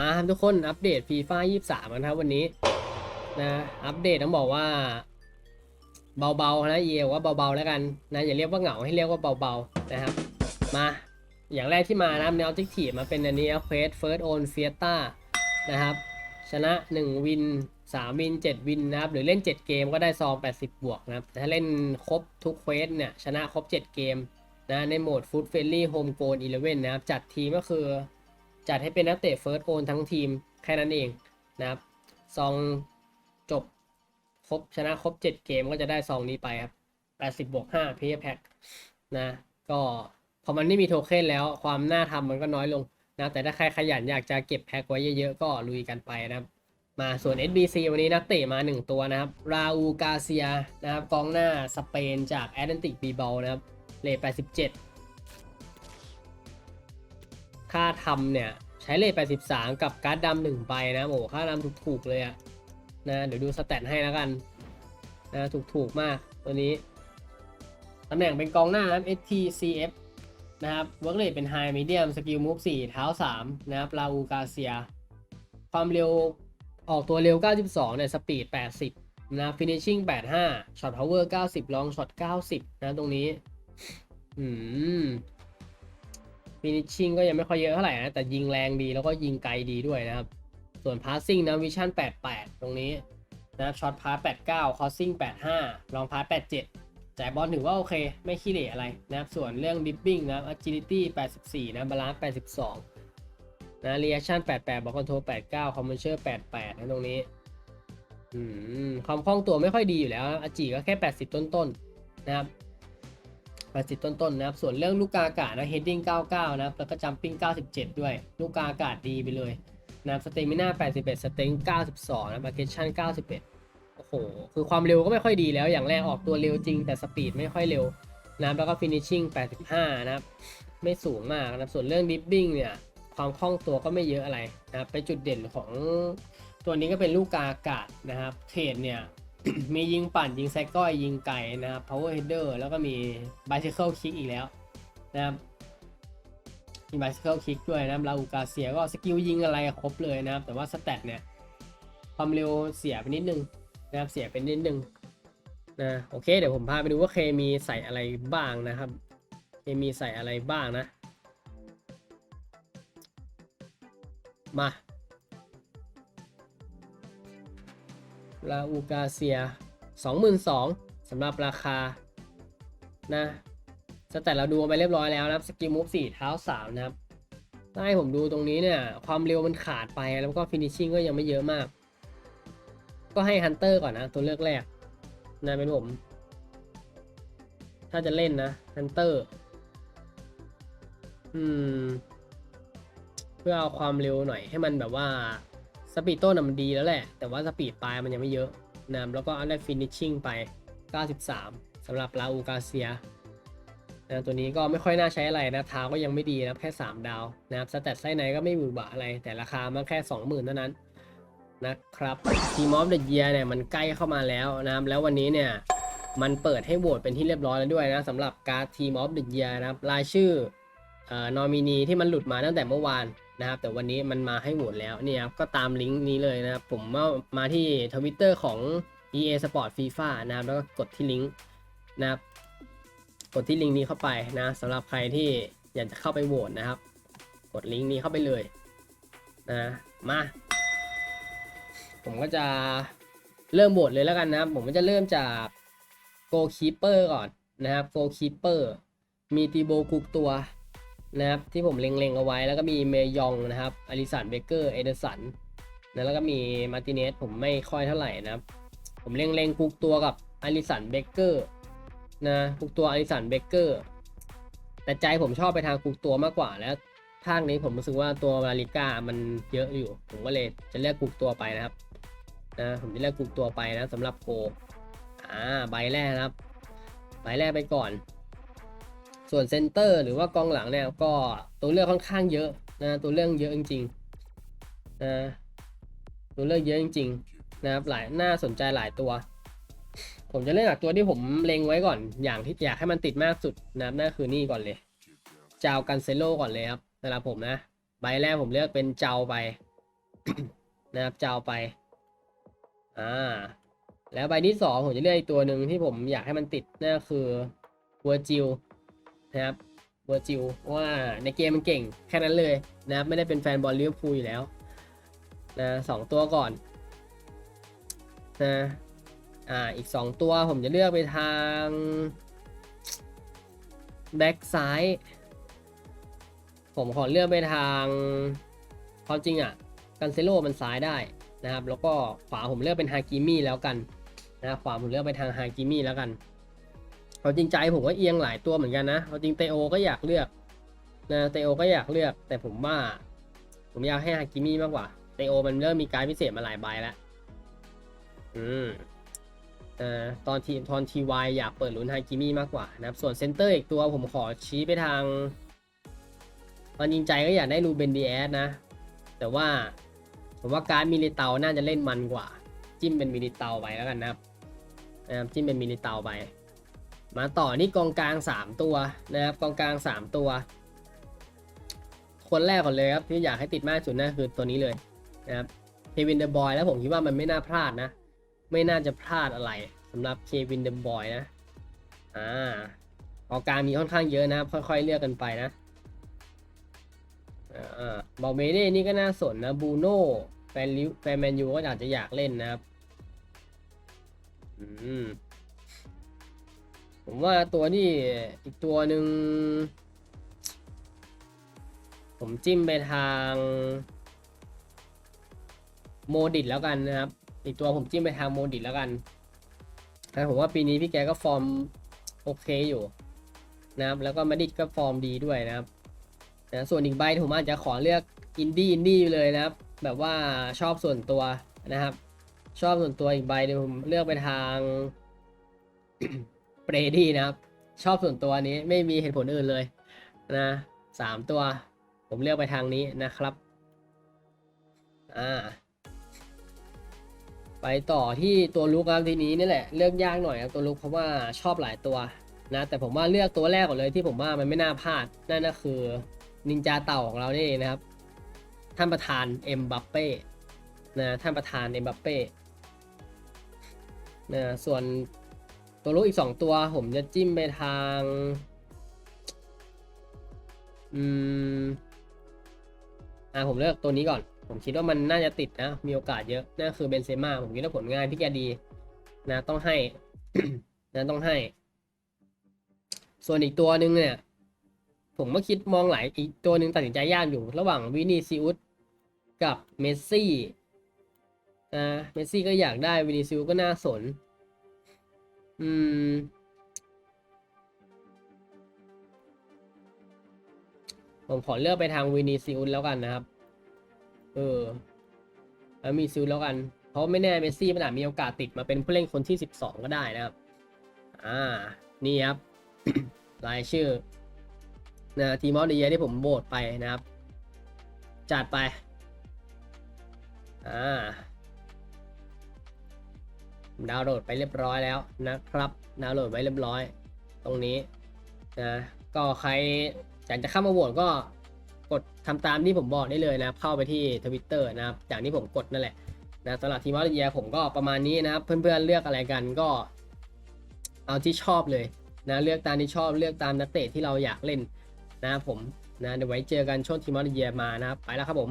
มาครับทุกคนอัปเดตฟีฟ่า23กันครับวันนี้นะอัปเดตต้องบอกว่า เบาๆนะเอว่าเบาๆแล้วกันนะอย่าเรียกว่าเหงาให้เรียกว่าเบาๆนะครับ มาอย่างแรกที่มานะครับแนวทิกทีมาเป็นอันนี้เควสเฟิร์สโอนเฟียต้านะครับ ชนะ 1 วิน 3 วิน 7 วินนะครับ หรือเล่น 7 เกมก็ได้ซอง 80 บวกนะครับ ถ้าเล่นครบทุกเควสเนี่ย ชนะครบ 7 เกมนะในโหมดฟุตเฟ l ลี่โฮมโกน11นะครับ จัดทีมก็คือ จัดให้เป็นนักเตะเฟิร์สโอนทั้งทีมแค่นั้นเองนะครับ ซองจบครบชนะครบ 7 เกมก็จะได้ซองนี้ไปครับ 80 บวก5เพย์แพ็คนะ ก็พอมันไม่มีโทเค็นแล้วความน่าทำมันก็น้อยลงนะ แต่ถ้าใครขยันอยากจะเก็บแพ็คไว้เยอะๆ ก็ลุยกันไปนะครับ มาส่วน SBC วันนี้นักเตะมา 1 ตัวนะครับ ราอูกาเซียนะครับกองหน้าสเปนจากแอตแลนติกบีบอลนะครับ เลท87 ค่าทำเนี่ย ใช้เลท83 กับการ์ดดำหนึ่งใบนะโอ้ค่าดำถูกๆเลยอะนะเดี๋ยวดูสแตทให้แล้วกันนะถูกๆมากตัวนี้ตำแหน่งเป็นกองหน้านะครับ STCF นะครับเวิร์กเลทเป็น High Medium สกิลมูฟ4เท้า 3 นะครับลาอูกาเซีย ความเร็วออกตัวเร็ว 92 เนี่ย สปีด 80 นะ finishing 85 shot power 90 long shot 90 นะตรงนี้ อืม finishing ก็ยังไม่ค่อยเยอะเท่าไหร่นะ แต่ยิงแรงดีแล้วก็ยิงไกลดีด้วยนะครับ ส่วน passing นะ vision 88 ตรงนี้นะครับ shot pass 89 crossing 85 long pass 87 จ่ายบอลถือว่าโอเค ไม่ขี้เหร่อะไรนะครับ ส่วนเรื่อง dribbling นะ agility 84 นะ balance 82 นะ reaction 88 ball control 89 commercial 88 นะตรงนี้ความคล่องตัวไม่ค่อยดีอยู่แล้วอาจิก็แค่ 80 ต้นๆนะครับ 80 ต้นๆนะครับ ส่วนเรื่องลูกกาอากาศนะ heading 99 นะครับ แล้วก็ jumping 97 ด้วย ลูกกาอากาศดีไปเลยนะครับ stamina 81 strength 92 นะ aggression 91 โอ้โห คือความเร็วก็ไม่ค่อยดีแล้ว อย่างแรกออกตัวเร็วจริง แต่สปีดไม่ค่อยเร็วนะครับ แล้วก็ finishing 85 นะครับ ไม่สูงมากนะครับ ส่วนเรื่อง dribbling เนี่ย ความคล่องตัวก็ไม่เยอะอะไรนะครับเป็นจุดเด่นของตัวนี้ก็เป็นลูกกาอากาศนะครับ เทรดเนี่ย มียิงปั่นยิงไซก้อยยิงไก่นะครับ power header แล้วก็มี bicycle kick อีกแล้วนะครับมี bicycle kick ด้วยนะครับลาอูกาเซียก็สกิลยิงอะไรครบเลยนะครับ แต่ว่าสแตทเนี่ยความเร็วเสียไปนิดนึงนะครับเสียไปนิดนึงนะโอเค เดี๋ยวผมพาไปดูว่าเคมีใส่อะไรบ้างนะครับเคมีใส่อะไรบ้างนะ มา ลาอูกาเซีย 22,000สำหรับราคา นะสแตทเราดูไปเรียบร้อยแล้วนะครับ สกิลมูฟ4เท้า 3 นะครับถ้าให้ผมดูตรงนี้เนี่ย ความเร็วมันขาดไปแล้วก็ฟินิชชิ่งก็ยังไม่เยอะมาก ก็ให้ฮันเตอร์ก่อนนะ ตัวเลือกแรกนะเป็นผม ถ้าจะเล่นนะฮันเตอร์อืม เพื่อเอาความเร็วหน่อยให้มันแบบว่า สปีดต้นน่ะมันดีแล้วแหละ แต่ว่าสปีดปลายมันยังไม่เยอะนะแล้วก็อันได้ฟินิชชิ่งไป 93สำหรับลาอูกาเซียนะตัวนี้ก็ไม่ค่อยน่าใช้อะไรนะเท้าก็ยังไม่ดีนะแค่ 3 ดาวนะครับสแตทไส้ในก็ไม่หวือหวาอะไร แต่ราคามันแค่ 20,000เท่านั้นนะครับทีมอฟเดอะเยียเนี่ยมันใกล้เข้ามาแล้วนะครับแล้ววันนี้เนี่ยมันเปิดให้โหวตเป็นที่เรียบร้อยแล้วด้วยนะสำหรับการทีมออฟเดอะเยียนะครับรายชื่อนอมินีที่มันหลุดมาตั้งแต่เมื่อวาน นะครับ แต่วันนี้มันมาให้โหวตแล้วเนี่ยครับก็ตามลิงก์นี้เลยนะครับ ผมว่ามาที่ทวิตเตอร์ของ EA Sport FIFA นะครับ แล้วก็กดที่ลิงก์นะครับ กดที่ลิงก์นี้เข้าไปนะสำหรับใครที่อยากจะเข้าไปโหวตนะครับ กดลิงก์นี้เข้าไปเลยนะมา ผมก็จะเริ่มโหวตเลยแล้วกันนะครับ ผมก็จะเริ่มจาก Goalkeeper ก่อนนะครับ Goalkeeper มีตีโบกุกตัว นะครับที่ผมเล็งๆเอาไว้ แล้วก็มีเมยองนะครับอลิสันเบเกอร์เอเดสันนะแล้วก็มีมาร์ติเนสผมไม่ค่อยเท่าไหร่นะครับ ผมเล็งๆกุกตัวกับอลิสันเบเกอร์นะกุกตัวอลิสันเบเกอร์แต่ใจผมชอบไปทางกุกตัวมากกว่าแล้วภาคนี้ผมรู้สึกว่าตัวลาลิก้ามันเยอะอยู่ ผมก็เลยจะเลือกกุกตัวไปนะครับนะผมจะเลือกกุกตัวไปนะสำหรับโกอ่าใบแรกนะครับ ใบแรกไปก่อน ส่วนเซนเตอร์หรือว่ากองหลังเนี่ยก็ตัวเลือกค่อนข้างเยอะนะตัวเลือกเยอะจริงๆนะตัวเลือกเยอะจริงๆนะครับหลายน่าสนใจหลายตัว ผมจะเลือกจากตัวที่ผมเล็งไว้ก่อนอย่างที่อยากให้มันติดมากสุดนะครับนั่นคือนี่ก่อนเลยจาวกันเซโลก่อนเลยครับสำหรับผมนะใบแรกผมเลือกเป็นเจ้าไปนะครับเจะเอาไปอ่าแล้วใบที่สองผมจะเลือกอีกตัวหนึ่งที่ผมอยากให้มันติดนั่นคือวอร์จิล นะครับเวอร์จิลว่าในเกมมันเก่งแค่นั้นเลยนะครับไม่ได้เป็นแฟนบอลลิเวอร์พูลอยู่แล้วนะสองตัวก่อนนะอ่าอีกสองตัวผมจะเลือกไปทางแบ็กซ้ายผมขอเลือกไปทางความจริงอะกันเซโลมันซ้ายได้นะครับ แล้วก็ขวาผมเลือกเป็นฮากิมี่แล้วกันนะขวาผมเลือกไปทางฮากิมี่แล้วกัน เอาจริงใจผมก็เอียงหลายตัวเหมือนกันนะเอาจริงเตโอก็อยากเลือกนะเตโอก็อยากเลือก แต่ผมว่า ผมอยากให้ฮากิมี่มากกว่าเตโอมันเริ่มมีการพิเศษมาหลายใบแล้วอืมอ่อตอนทีตอนทีวายอยากเปิดลุ้นฮากิมี่มากกว่านะครับส่วนเซนเตอร์อีกตัวผมขอชี้ไปทางตอนยิงใจก็อยากได้รูเบนดีแอสนะ แต่ว่าผมว่าการมิลิเตาน่าจะเล่นมันกว่า จิ้มเป็นมิลิเตาไปแล้วกันนะครับนะครับจิ้มเป็นมิลิเตาไป มาต่อนี่กองกลาง 3 ตัวนะครับกองกลาง 3 ตัว คนแรกก่อนเลยครับที่อยากให้ติดมากสุดนั่นคือตัวนี้เลยนะครับเควินเดอะบอยแล้วผมคิดว่ามันไม่น่าพลาดนะ ไม่น่าจะพลาดอะไรสำหรับเควินเดอะบอยนะอ่ากองกลางมีค่อนข้างเยอะนะครับ ค่อยๆเลือกกันไปนะอ่าบอลเมเน่นี่ก็น่าสนนะบูโน่แฟนลิวแฟนแมนยูก็อาจจะอยากเล่นนะครับ อืม ผมว่าตัวที่อีกตัวหนึ่ง ผมจิ้มไปทางโมดิตแล้วกันนะครับ อีกตัวผมจิ้มไปทางโมดิตแล้วกันแต่ผมว่าปีนี้พี่แกก็ฟอร์มโอเคอยู่นะครับ แล้วก็มาดิดก็ฟอร์มดีด้วยนะครับนะส่วนอีกใบผมอาจจะขอเลือกอินดี้อินดี้เลยนะครับ แบบว่าชอบส่วนตัวนะครับ ชอบส่วนตัวอีกใบหนึงผมเลือกไปทาง เปรดี้นะครับ ชอบส่วนตัวนี้ไม่มีเหตุผลอื่นเลยนะสามตัว ผมเลือกไปทางนี้นะครับ อ่า ไปต่อที่ตัวลุกครับทีนี้นี่แหละเลือกยากหน่อยครับตัวลุกเพราะว่าชอบหลายตัวนะ แต่ผมว่าเลือกตัวแรกก่อนเลยที่ผมว่ามันไม่น่าพลาดนั่นก็คือนินจาเต่าของเรานี่เองนะครับ ท่านประธานเอ็มบัปเป้นะท่านประธานเอ็มบัปเป้นะส่วน ตัวลูกอีก2ตัว ผมจะจิ้มไปทาง อืม อ่าผมเลือกตัวนี้ก่อน ผมคิดว่ามันน่าจะติดนะ มีโอกาสเยอะนั่นคือเบนเซม่าผมคิดว่าผลงานพี่แกดี นะต้องให้ นะต้องให้ ส่วนอีกตัวหนึ่งเนี่ย ผมก็คิดมองหลายอีกตัวหนึ่งตัดสินใจยากอยู่ ระหว่างวินีซิอุสกับเมสซี่นะเมสซี่ก็อยากได้วินีซิอุสก็น่าสน อืม ผมขอเลือกไปทางวินีซิอุสแล้วกันนะครับ เออแล้วมีซิอุสแล้วกัน เพราะไม่แน่เมสซี่มันอาจมีโอกาสติดมาเป็นผู้เล่นคนที่12ก็ได้นะครับ อ่า นี่ครับ รายชื่อนะทีมออฟเดเยที่ผมโหวตไปนะครับ จัดไป อ่า ดาวน์โหลดไปเรียบร้อยแล้วนะครับ ดาวน์โหลดไว้เรียบร้อย ตรงนี้นะก็ใครอยากจะเข้ามาโหวตก็กดทำตามที่ผมบอกได้เลยนะครับ เข้าไปที่ทวิตเตอร์นะครับอย่างที่ผมกดนั่นแหละนะสำหรับทีมออฟเดเยผมก็ประมาณนี้นะครับ เพื่อนๆเลือกอะไรกันก็ เอาที่ชอบเลยนะเลือกตามที่ชอบเลือกตามนักเตะที่เราอยากเล่นนะครับผมนะเดี๋ยวไว้เจอกันช่วงทีมออฟเดเยียมานะครับไปแล้วครับผม